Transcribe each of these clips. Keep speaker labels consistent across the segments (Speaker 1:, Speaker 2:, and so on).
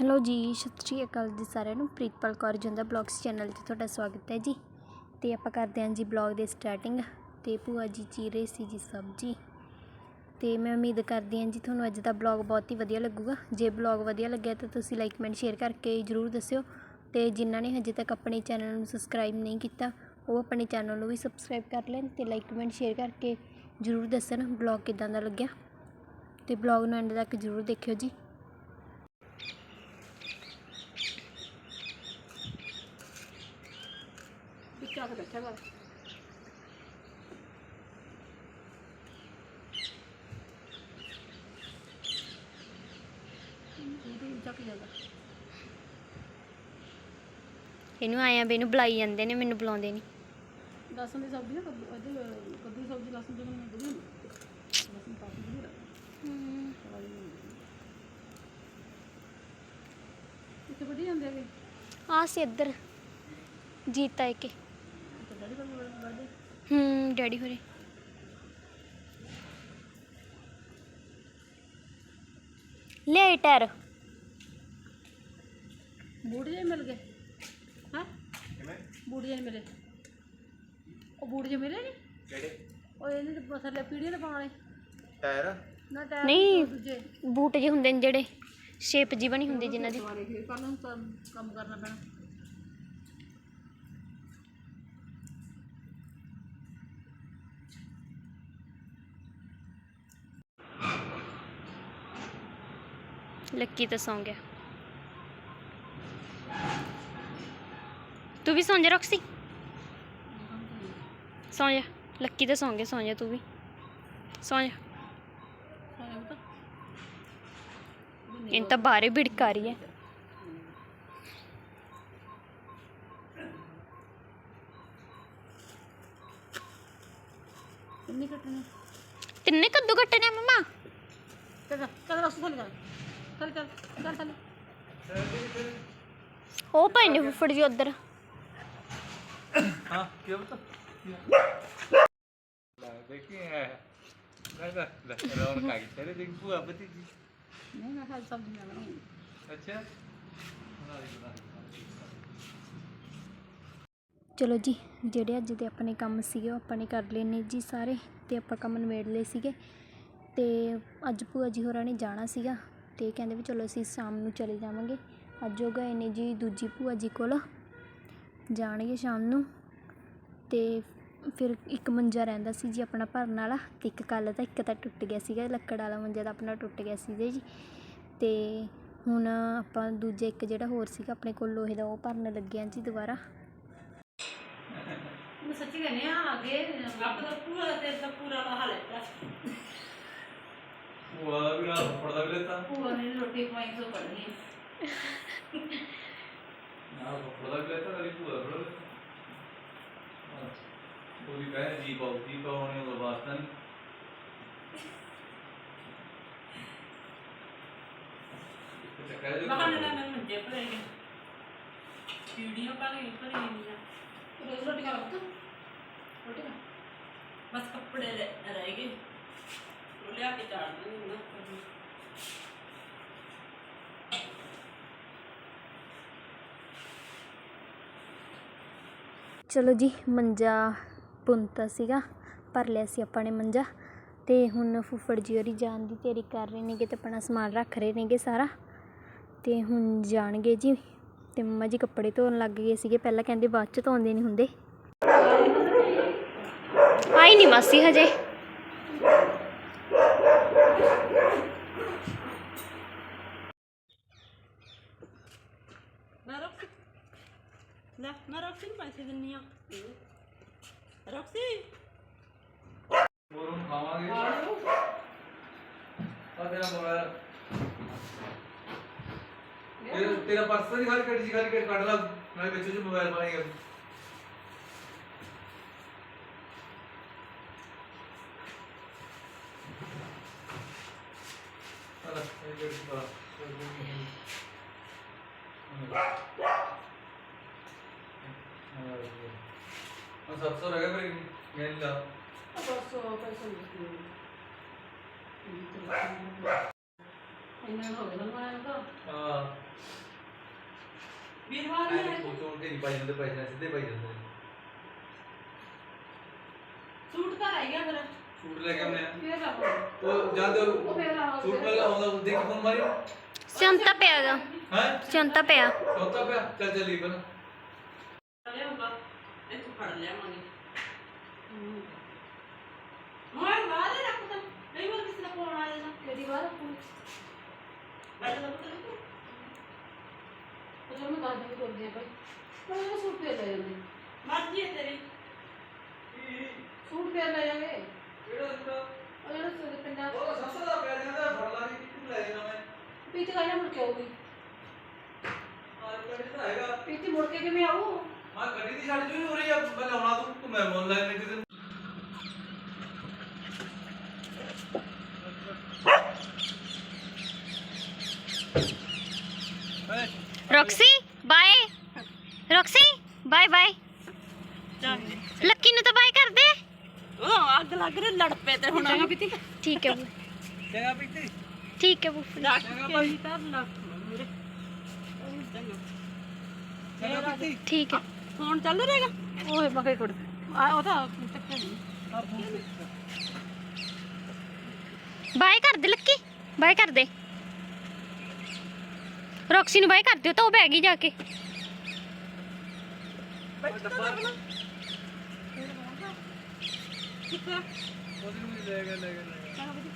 Speaker 1: Hello ਜੀ, ਸਤਿ ਸ਼੍ਰੀ ਅਕਾਲ ਜੀ ਸਾਰਿਆਂ ਨੂੰ। ਪ੍ਰੀਤਪਾਲ ਕੌਰ ਜਿੰਦਾ ਬਲੌਗਸ ਚੈਨਲ 'ਤੇ ਤੁਹਾਡਾ ਸਵਾਗਤ ਹੈ ਜੀ। ਤੇ ਆਪਾਂ ਕਰਦੇ ਹਾਂ ਜੀ ਬਲੌਗ ਦੇ ਸਟਾਰਟਿੰਗ। ਤੇ ਭੂਆ ਜੀ ਚੀਰ ਰਹੀ ਸੀ ਜੀ ਸਬਜ਼ੀ। ਤੇ ਮੈਂ ਉਮੀਦ ਕਰਦੀ ਹਾਂ ਜੀ ਤੁਹਾਨੂੰ ਅੱਜ ਦਾ ਬਲੌਗ ਬਹੁਤ ਹੀ ਵਧੀਆ ਲੱਗੂਗਾ। ਜੇ ਬਲੌਗ ਵਧੀਆ ਲੱਗਿਆ ਤਾਂ ਤੁਸੀਂ ਲਾਈਕ, ਕਮੈਂਟ, ਸ਼ੇਅਰ ਕਰਕੇ ਜਰੂਰ ਦੱਸਿਓ। ਤੇ ਜਿਨ੍ਹਾਂ ਨੇ ਹਜੇ ਤੱਕ ਆਪਣੇ ਚੈਨਲ ਨੂੰ ਸਬਸਕ੍ਰਾਈਬ ਨਹੀਂ ਕੀਤਾ, ਉਹ ਆਪਣੇ ਚੈਨਲ ਨੂੰ ਵੀ ਸਬਸਕ੍ਰਾਈਬ ਕਰ ਲੈਣ ਤੇ ਲਾਈਕ, ਕਮੈਂਟ, ਸ਼ੇਅਰ ਕਰਕੇ ਜਰੂਰ ਦੱਸਣ ਬਲੌਗ ਕਿਦਾਂ ਦਾ ਲੱਗਿਆ। ਤੇ ਬਲੌਗ ਨੂੰ ਐਂਡ ਤੱਕ ਜਰੂਰ ਦੇਖਿਓ ਜੀ।
Speaker 2: ਕੇ ਬੈਠਾ ਇਹਦੇ ਚੱਕ ਜਾਏਗਾ
Speaker 1: ਇਹਨੂੰ ਆਇਆ ਵੀ ਇਹਨੂੰ ਬੁਲਾਈ ਜਾਂਦੇ ਨੇ ਮੈਨੂੰ ਬੁਲਾਉਂਦੇ ਨਹੀਂ
Speaker 2: ਲਸਣ ਦੀ ਸਬਜ਼ੀ ਨਾ ਕੱਦੂ ਇਹਦੇ ਕੱਦੂ ਦੀ ਸਬਜ਼ੀ ਲਸਣ ਦੀ ਮੈਨੂੰ ਵਧੀਆ ਨਹੀਂ ਲਸਣ ਕਾਫੀ ਵਧੀਆ ਲੱਗਦਾ। ਇੱਥੇ ਵੱਡੀ ਜਾਂਦੇ
Speaker 1: ਆ ਸੀ ਇੱਧਰ ਜੀਤਾ ਹੈ ਕਿ
Speaker 2: ਤੇ ਡੈਡੀ ਕੋਲ ਬਰਥਡੇ
Speaker 1: ਹੂੰ ਡੈਡੀ ਹੋਰੇ ਲੈ ਟਰ
Speaker 2: ਬੂਟ ਜੇ ਮਿਲ ਗਏ ਹਾਂ ਬੂਟ ਜੇ ਮਿਲੇ ਉਹ ਬੂਟ ਜੇ ਮਿਲੇ ਨਹੀਂ
Speaker 3: ਕਿਹੜੇ
Speaker 2: ਉਹ ਇਹਨੇ ਤੇ ਥੱਲੇ ਪੀੜੀਆਂ ਤੇ ਪਾਉਣ ਵਾਲੇ
Speaker 3: ਟਾਇਰ
Speaker 2: ਨਾ ਟਾਇਰ
Speaker 1: ਨਹੀਂ।
Speaker 2: ਦੂਜੇ
Speaker 1: ਬੂਟ ਜਿਹੇ ਹੁੰਦੇ ਨੇ ਜਿਹੜੇ ਸ਼ੇਪ ਜੀ ਬਣੀ ਹੁੰਦੀ ਜਿਨ੍ਹਾਂ ਦੀ
Speaker 2: ਸਵਾਰੇ ਫਿਰ ਕੱਲ ਨੂੰ ਕੰਮ ਕੰਮ ਕਰਨਾ ਪੈਣਾ
Speaker 1: ਲੱਕੀ ਤਾਂ ਸੌਂ ਗਿਆ ਤੂੰ ਵੀ ਸੌਂ ਜਾ ਰੌਕਸੀ। ਸੌਂ ਜਾ। ਲੱਕੀ ਤਾਂ ਸੌਂ ਗਿਆ ਸੌਂ ਜਾ ਤੂੰ ਵੀ। ਸੌਂ ਜਾ। ਇਹ ਤਾਂ ਬਾਹਰੇ ਭਿੜਕ ਰਹੀ ਹੈ।
Speaker 2: ਕਿੰਨੀ ਕੱਟਣੀ?
Speaker 1: ਤਿੰਨੇ ਕੱਦੂ ਕੱਟਣੇ ਮਮਾ।
Speaker 2: ਚੱਲ ਚੱਲ ਰਸ ਥੱਲੇ ਚੱਲ ਚੱਲ ਚੱਲ ਚੱਲ ਚੱਲ।
Speaker 1: ਉਹ ਭਾਈ ਨੇ ਫੁੱਫੜ ਜੀ ਉਧਰ।
Speaker 3: ਹਾਂ ਕੀ ਬਤਾ ਲੈ ਦੇਖੀ ਹੈ ਲੈ ਲੈ ਲੈ ਰੌਣਕ ਆ ਗਈ। ਤੇਰੇ ਦੇਖ ਭੂਆ ਬਤੀ ਜੀ।
Speaker 2: ਨਹੀਂ ਮੈਂ ਖਾਲੀ ਸਬਜ਼ੀ ਨਾਲ ਬਣਾਉਣੀ
Speaker 3: ਅੱਛਾ। ਬਣਾ ਲਈ ਬਣਾ ਲਈ
Speaker 1: ਚਲੋ ਜੀ ਜਿਹੜੇ ਅੱਜ ਦੇ ਆਪਣੇ ਕੰਮ ਸੀਗੇ ਉਹ ਆਪਾਂ ਨੇ ਕਰ ਲਏ ਨੇ ਜੀ ਸਾਰੇ ਤੇ ਆਪਾਂ ਕੰਮ ਨਿਬੇੜ ਲਏ ਸੀਗੇ। ਤੇ ਅੱਜ ਭੂਆ ਜੀ ਹੋਰਾਂ ਨੇ ਜਾਣਾ ਸੀਗਾ। ਅਤੇ ਕਹਿੰਦੇ ਵੀ ਚਲੋ ਅਸੀਂ ਸ਼ਾਮ ਨੂੰ ਚਲੇ ਜਾਵਾਂਗੇ। ਅੱਜ ਉਹ ਗਏ ਨੇ ਜੀ ਦੂਜੀ ਭੂਆ ਜੀ ਕੋਲ। ਜਾਣਗੇ ਸ਼ਾਮ ਨੂੰ। ਅਤੇ ਫਿਰ ਇੱਕ ਮੰਜਾ ਰਹਿੰਦਾ ਸੀ ਜੀ ਆਪਣਾ ਭਰਨ ਵਾਲਾ ਅਤੇ ਇੱਕ ਕੱਲ੍ਹ ਦਾ, ਇੱਕ ਤਾਂ ਟੁੱਟ ਗਿਆ ਸੀਗਾ, ਲੱਕੜ ਵਾਲਾ ਮੰਜਾ ਤਾਂ ਆਪਣਾ ਟੁੱਟ ਗਿਆ ਸੀਗਾ ਜੀ। ਅਤੇ ਹੁਣ ਆਪਾਂ ਦੂਜਾ ਇੱਕ ਜਿਹੜਾ ਹੋਰ ਸੀਗਾ ਆਪਣੇ ਕੋਲ ਲੋਹੇ ਦਾ, ਉਹ ਭਰਨ ਲੱਗੇ ਹਾਂ ਜੀ ਦੁਬਾਰਾ।
Speaker 2: ਸੱਚੀ ਕਹਿੰਦੀ ਆ ਅੱਗੇ ਰੱਬ ਦਾ ਪੂਰਾ ਤੇ ਦਾ ਪੂਰਾ ਹਾਲ ਹੈ
Speaker 3: ਭੂਆ ਦਾ ਵੀ ਨਾ ਪੜਦਾ ਵੀ ਲੈਤਾ।
Speaker 2: ਪੂਰਾ ਨੇ ਰੋਟੀ ਖਵਾਈ ਸੋ ਪੜਨੀ
Speaker 3: ਨਾ ਪੜਦਾ ਵੀ ਲੈਤਾ ਤੇਰੀ ਭੂਆ ਦਾ ਪੜਦਾ ਉਹਦੀ ਕਹੇ ਜੀ ਪਾਉ ਜੀ ਪਾਉਣੇ ਉਹਦਾ ਵਾਸਤਾ ਨਹੀਂ। ਤੇ ਕਹਿ ਦੇ
Speaker 4: ਮਹਾਨ ਨਾ ਮੈਂ ਮੰਜੇ ਭਰੇ ਵੀਡੀਓ ਕਾਲੀ ਭਰੀ ਨਹੀਂ
Speaker 2: ਰੋਜ਼ ਰੋਟੀ ਖਾ ਲਓ ਰੋਟੀ ਖਾ।
Speaker 4: ਬਸ ਕੱਪੜੇ ਰਹਿ ਗਏ। ਲਿਆ ਕੇ ਚਾੜ ਦਿੰਦੀ ਨਾ
Speaker 1: ਚਲੋ ਜੀ, ਮੰਜਾ ਪੁੰਤਾ ਸੀਗਾ, ਭਰ ਲਿਆ ਸੀ ਆਪਾਂ ਨੇ ਮੰਜਾ। ਤੇ ਹੁਣ ਫੁੱਫੜ ਜੀ ਹੋਰੀ ਜਾਣ ਦੀ ਤਿਆਰੀ ਕਰ ਰਹੇ ਨੇਗੇ ਤੇ ਆਪਣਾ ਸਮਾਨ ਰੱਖ ਰਹੇ ਨੇਗੇ ਸਾਰਾ। ਤੇ ਹੁਣ ਜਾਣਗੇ ਜੀ, ਤੇ ਮੰਮਾ ਜੀ ਕੱਪੜੇ ਧੋਣ ਲੱਗ ਗਏ ਸੀਗੇ, ਪਹਿਲਾਂ ਕਹਿੰਦੇ ਬਾਅਦ ਚ ਧੋਂਦੇ ਨਹੀਂ ਹੁੰਦੇ। ਆਈ ਨਹੀਂ ਮਾਸੀ ਹਜੇ
Speaker 4: ਮੈਂ ਰੋਕਸੀ ਲੈ ਮੈਂ ਰੋਕਸੀ ਨੂੰ ਪੈਸੇ ਦਿੰਨੀ ਆ। ਰੋਕਸੀ?
Speaker 3: ਹੋਰ ਖਾਵਾਂਗੇ। ਆ ਤੇਰਾ ਮੋਬਾਈਲ ਇਹ ਤੇਰਾ ਪਰਸ ਨਹੀਂ ਖਾਲੀ ਕੱਢ ਜੀ ਖਾਲੀ ਕੱਢ ਲਾ। ਮੈਂ ਵਿੱਚ ਚ ਮੋਬਾਈਲ ਪਾਏਗਾ
Speaker 2: ਨਹੀਂ
Speaker 4: ਇੰਨਾ ਹੋ ਗਿਆ ਨਾ ਮੈਂ ਤਾਂ।
Speaker 3: ਹਾਂ।
Speaker 4: ਵੀਰਵਾਰ
Speaker 3: ਐਂ
Speaker 4: ਨੂੰ
Speaker 3: ਨੀ ਸੋਚ ਕੇ ਨਹੀਂ ਪਾਈ ਜਾਂਦੇ ਪੈਸੇ ਨਾਲ ਸਿੱਧੇ ਪਾਈ ਜਾਂਦੇ ਨੇ।
Speaker 4: ਸੂਟ ਤਾਂ ਰਹਿ ਗਿਆ ਫਿਰ।
Speaker 3: ਸੂਟ ਲੈ ਕੇ ਆਉਂਦੇ ਆ।
Speaker 2: ਫੇਰ ਲਾਵਾਂਗੇ
Speaker 3: ਉਹ ਜਦ
Speaker 2: ਉਹ ਫੇਰ ਲਾਵਾਂਗੇ
Speaker 3: ਸੂਟ ਪਹਿਲਾਂ ਆਉਂਦਾ ਦੇਖ ਫੋਨ ਮਾਰੀ
Speaker 5: ਸਿਉਂਤਾ ਪਿਆਗਾ
Speaker 3: ਹੈ?
Speaker 5: ਸਿਉਂਤਾ ਪਿਆ।
Speaker 3: ਚੌਥਾ ਪਿਆ। ਚੱਲ ਚੱਲੀ ਬਨ
Speaker 4: ਲਿਆਉਂਗਾ ਇਹ ਤੂੰ ਫੜ ਲਿਆਵਾਂਗੇ। ਮੈਂ ਬਾਹਰ ਹੀ ਰੱਖ ਦਾਂ ਨਹੀਂ ਮੈਂ ਕਿਸੇ ਦਾ ਫੋਨ ਆ ਜਾਣਾ।
Speaker 2: ਕਿਹੜੀ ਵਾਰ ਉਹ
Speaker 4: ਬੈਠ ਜਾ ਪੁੱਤ
Speaker 2: ਜਦੋਂ ਮੈਂ ਦੱਸ ਦਿਨ ਕਰਦੇ ਆ ਭਾਈ। ਮੈਂ ਉਹ ਸੂਟ ਫੇਰ ਲੈ ਜਾਂਦੇ।
Speaker 4: ਮਰਜ਼ੀ ਹੈ ਤੇਰੀ।
Speaker 2: ਸੂਟ ਫੇਰ ਲੈ ਜਾਵਾਂਗੇ
Speaker 3: ਕਿਹੜਾ ਸੂਟ
Speaker 2: ਉਹ ਜਿਹੜਾ ਸੂਟ ਪਿੰਡਾਂ
Speaker 3: ਉਹ ਸਸਤਾ ਦਾ ਪੈ ਜਾਂਦਾ ਫੜ ਲਾ ਵੀ ਕਿੱਥੇ ਲੈ ਜਾਣਾ ਮੈਂ।
Speaker 2: ਪੀਚ ਕਾਇਆ ਮੁੜ ਕੇ ਆਊਗੀ।
Speaker 3: ਆਜ ਕੱਢ ਤਾਂ ਹੈਗਾ।
Speaker 2: ਪੀਚ ਮੁੜ ਕੇ ਕਿਵੇਂ ਆਊ?
Speaker 3: ਹਾਂ ਗੱਡੀ ਦੀ ਛੱਡ ਜੂ ਹੋ ਰਹੀ ਆ ਮੈਂ ਲਾਉਣਾ ਤੂੰ ਤੂੰ ਮੈਂ ਮੋਨ ਲੈਣੇ ਕਿਸੇ ਨੂੰ
Speaker 5: Roxy bye. Roxy bye bye. Lucky ਨੂੰ ਤਾਂ ਬਾਏ ਕਰ ਦੇ।
Speaker 4: ਉਹ ਅੱਗ ਲੱਗ ਰਹੀ ਲੜ ਪਏ ਤੇ ਹੁਣ।
Speaker 2: ਚੰਗਾ ਪੀਤੀ।
Speaker 5: ਠੀਕ ਹੈ ਬੂ।
Speaker 3: ਚੰਗਾ ਪੀਤੀ।
Speaker 5: ਠੀਕ ਹੈ ਬੂ।
Speaker 4: ਡਾਕ ਕੇ ਹੀ ਤਾਂ ਲੱਗ ਮੇਰੇ।
Speaker 3: ਚੰਗਾ ਪੀਤੀ।
Speaker 5: ਠੀਕ ਹੈ।
Speaker 4: ਫੋਨ ਚੱਲ ਰਿਹਾਗਾ
Speaker 2: ਓਏ ਮਕੇ ਕੁੜ ਆ ਉਹ ਤਾਂ ਚੱਕਰ ਨਹੀਂ
Speaker 5: ਬਾਏ ਕਰ ਦੇ ਲੱਕੀ ਬਾਏ ਕਰ ਦੇ। ਰੌਕਸੀ ਨੂੰ ਬਾਏ ਕਰ ਦਿਓ ਤਾਂ ਉਹ ਬਹਿ ਗਈ ਜਾ ਕੇ।
Speaker 3: ਉਹਦੇ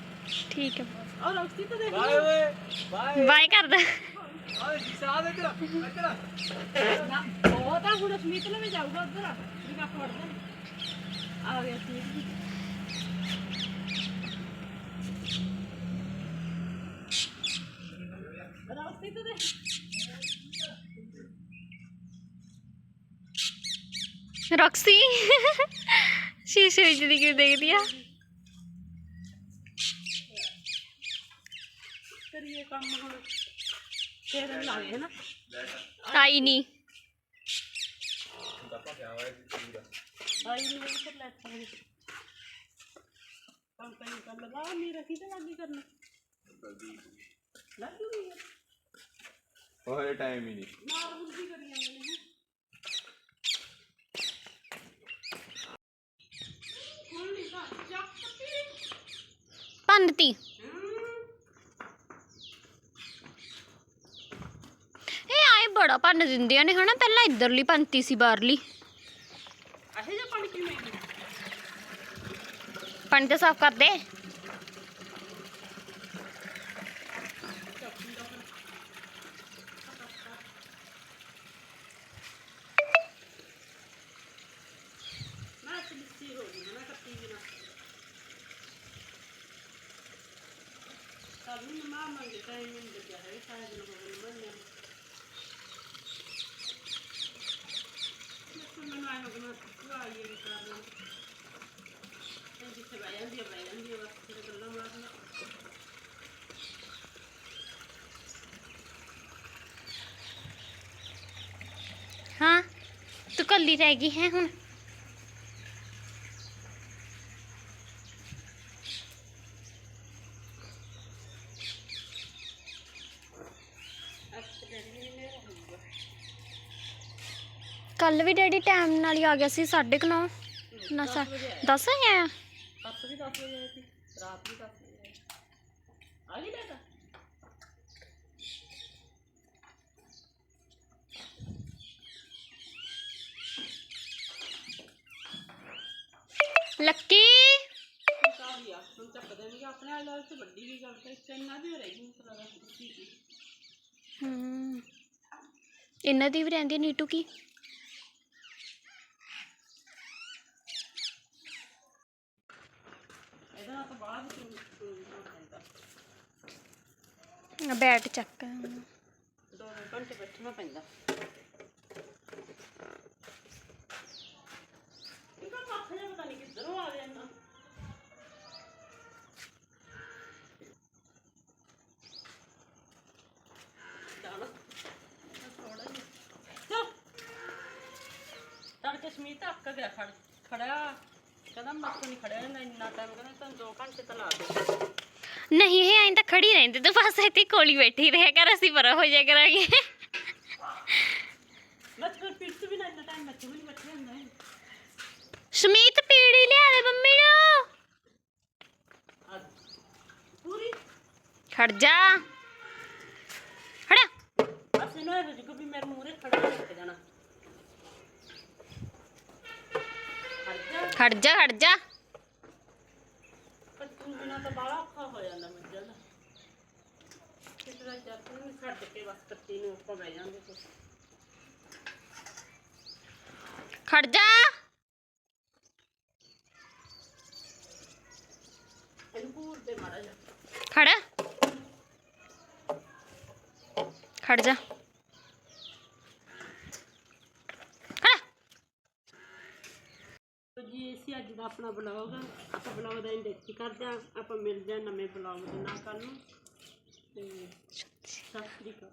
Speaker 5: ਠੀਕ ਹੈ।
Speaker 4: ਔਰ ਰੌਕਸੀ ਤਾਂ ਦੇਖ
Speaker 3: ਬਾਏ ਬਾਏ।
Speaker 5: ਬਾਏ ਕਰ ਦੇ।
Speaker 3: ਆਏ ਜੀ ਸਾਹ ਦੇ ਤੇਰਾ ਤੇਰਾ
Speaker 4: ਉਹ ਤਾਂ ਹੁਣ ਸਮੀਤ ਨੂੰ ਵੀ ਜਾਊਗਾ ਉਧਰ ਵੀ ਕੱਪ ਵੜਦਾ ਆ ਗਿਆ ਸਮੀਤ ਵੀ ਰੌਕਸੀ ਤਾਂ ਦੇਖ
Speaker 5: ਰੌਕਸੀ। ਸ਼ੀਸ਼ੇ ਵਿੱਚ ਦੀ ਕਿਉਂ ਦੇਖਦੀ ਆ?
Speaker 4: ਕਰੀਏ ਕੰਮ ਹੁਣ। ਫੇਰ ਲਾਗੇ ਨਾ।
Speaker 5: ਆਈ ਨਹੀਂ
Speaker 4: ਆਈ ਨੂੰ ਵੀ ਫਿਰ ਲੈਟ ਪਾਣੀ ਕੰਮ ਕਰੀ ਕਰ ਲਗਾ ਨਹੀਂ ਰੱਖੀ ਤਾਂ ਲੱਗੀ ਕਰਨਾ। ਲੱਗੀ। ਹੋਈ ਹੈ
Speaker 3: ਓਏ ਟਾਈਮ ਹੀ ਨਹੀਂ
Speaker 4: ਮਾਰ ਬੁੱਧੀ ਕਰੀ ਜਾਂਦੇ ਨੇ ਨਹੀਂ
Speaker 5: ਭੰਨਤੀ। ਭੰਨ ਦਿੰਦੀਆਂ ਨੇ ਹਨਾ? ਪਹਿਲਾਂ ਇੱਧਰਲੀ ਭੰਨਤੀ ਸੀ ਬਾਹਰਲੀ।
Speaker 4: ਅਹੇ ਜੇ ਪਾਣੀ ਕਿਵੇਂ
Speaker 5: ਪਾਣੀ ਤਾਂ ਸਾਫ਼ ਕਰ ਦੇ
Speaker 4: ਮੈਂ ਚਿੱਤੀ ਹੋ ਗਈ ਨਾ ਕੱਟੀ ਬਿਨਾ। ਕੱਲ ਨੂੰ ਮਾਂ ਮੰਗੇ ਟਾਈਮ ਨਹੀਂ ਲੱਗਿਆ ਹੈ ਸਾਰਾ ਦਿਨ ਹੋ ਗਿਆ ਮੰਨਿਆ ਮੈਂ ਮੈਨੂੰ ਆਇਆ ਕਿ ਮੈਂ ਭੁਆ ਇਹ ਵੀ ਕਰ ਲਾਂ ਤੇ ਜਿੱਥੇ ਬਹਿ ਜਾਂਦੀ ਹੈ ਬਹਿ ਜਾਂਦੀ ਹੈ ਬਸ ਫਿਰ ਗੱਲਾਂ ਮਾਰਨਾ
Speaker 5: ਹਾਂ ਤੂੰ ਕੱਲੀ ਰਹਿ ਗਈ ਹੈ ਹੁਣ ਕੱਲ ਵੀ ਡੈਡੀ ਟਾਈਮ ਨਾਲ ਹੀ ਆ ਗਿਆ ਸੀ 9:30 ਨਾ। 10 ਵਜੇ ਆਇਆ
Speaker 4: ਸੱਤ ਵੀ 10 ਵਜੇ ਆਈ ਸੀ ਰਾਤ ਵੀ 10 ਵਜੇ ਆਈ ਆ ਗਈ ਬੇਟਾ
Speaker 5: ਲੱਕੀ?
Speaker 4: ਹੁਣ ਚੱਕਦੇ ਨਹੀਂ ਆਪਣੇ ਵਾਲੇ ਤੇ ਵੱਡੀ ਵੀ ਗੱਲ ਤੇ ਇੰਨਾ ਦੀ ਰਹੀ ਮੈਨੂੰ ਤਾਂ ਲੱਗਦਾ ਸੀ
Speaker 5: ਹਮ ਇਹਨਾਂ ਦੀ ਵੀ ਰਹਿੰਦੀ ਹੈ ਨੀਟੂ ਕੀ?
Speaker 4: ਬਾਅਦ ਵਿੱਚ ਪੈਂਦਾ
Speaker 5: ਆ ਬੈਟ ਚੱਕ।
Speaker 4: ਦੋ ਘੰਟੇ ਬੈਠਣਾ ਪੈਂਦਾ। ਇਹਦਾ ਮੱਥਾ ਜਿਹਾ ਪਤਾ ਨਹੀਂ ਕਿੱਧਰੋਂ ਆ ਗਿਆ ਇੰਨਾ। ਚੱਲ। ਥੋੜਾ ਜਿਹਾ ਚੱਲ। ਤੜਕੇ ਸਮੀਤ ਅੱਕ ਗਿਆ ਖੜ ਖੜਿਆ। ਕਹਿੰਦਾ ਮੱਥੋਂ ਨਹੀਂ ਖੜਿਆ ਜਾਂਦਾ ਇੰਨਾ ਟਾਈਮ ਕਹਿੰਦਾ ਤੈਨੂੰ ਦੋ ਘੰਟੇ ਤਾਂ ਲਾ ਦੇ।
Speaker 5: ਨਹੀਂ ਇਹ ਐਂ ਤਾਂ ਖੜੀ ਰਹਿੰਦੀ ਤੂੰ ਬਸ ਇੱਥੇ ਕੋਲੀ ਬੈਠੀ ਰਹਿ ਕਰ ਅਸੀਂ ਪਰਾਂ ਹੋ ਜਾ ਕਰਾਂਗੇ।
Speaker 4: ਬਸ ਕਰ ਪਿੱਛੇ ਵੀ ਨਾ ਇੰਨਾ ਟਾਈਮ ਬੱਚੇ ਵੀ ਨਹੀਂ ਬੈਠੇ ਹੁੰਦਾ। ਹੈ
Speaker 5: ਸਮੀਤ ਪੀੜੀ ਲਿਆ ਦੇ ਮੰਮੀ ਨੂੰ।
Speaker 4: ਅੱਜ। ਪੂਰੀ?
Speaker 5: ਖੜ ਜਾ। ਖੜਾ।
Speaker 4: ਬਸ ਇਹਨੂੰ ਇਹ ਵਜੇ ਵੀ ਮੇਰੇ ਮੂਹਰੇ ਖੜਾ ਹੋ ਜਾਣਾ
Speaker 5: ਖੜ ਜਾ ਖੜ ਜਾ।
Speaker 4: ਤੂੰ ਬਿਨਾ ਤਾਂ ਬਾਲਾ ਔਖਾ ਹੋ ਜਾਂਦਾ ਮੱਝਾਂ ਦਾ ਕਿਸੇ ਦਾ ਜੱਟ ਨੂੰ ਛੱਡ ਕੇ ਬਸ ਕੱਟੀ ਨੂੰ ਉੱਪਰ ਬਹਿ ਜਾਂਦੇ ਤੂੰ
Speaker 5: ਖੜ ਜਾ।
Speaker 4: ਇਹਨੂੰ ਪੂਰ ਦੇ ਮਾੜਾ ਜਾ
Speaker 5: ਖੜ। ਖੜ ਜਾ ਖੜਾ
Speaker 4: ਤੋ ਜੀ ਇਹ ਸੀ ਅੱਜ ਦਾ ਆਪਣਾ ਬਲੌਗ ਆਪਾਂ ਬਲੌਗ ਦਾ ਇੰਡ ਕਰਦੇ ਹਾਂ ਆਪਾਂ ਮਿਲਦੇ ਹਾਂ ਨਵੇਂ ਬਲੌਗ ਦੇ ਨਾਲ ਕੱਲ ਨੂੰ। ਤੇ ਸਤਿ ਸ੍ਰੀ ਅਕਾਲ।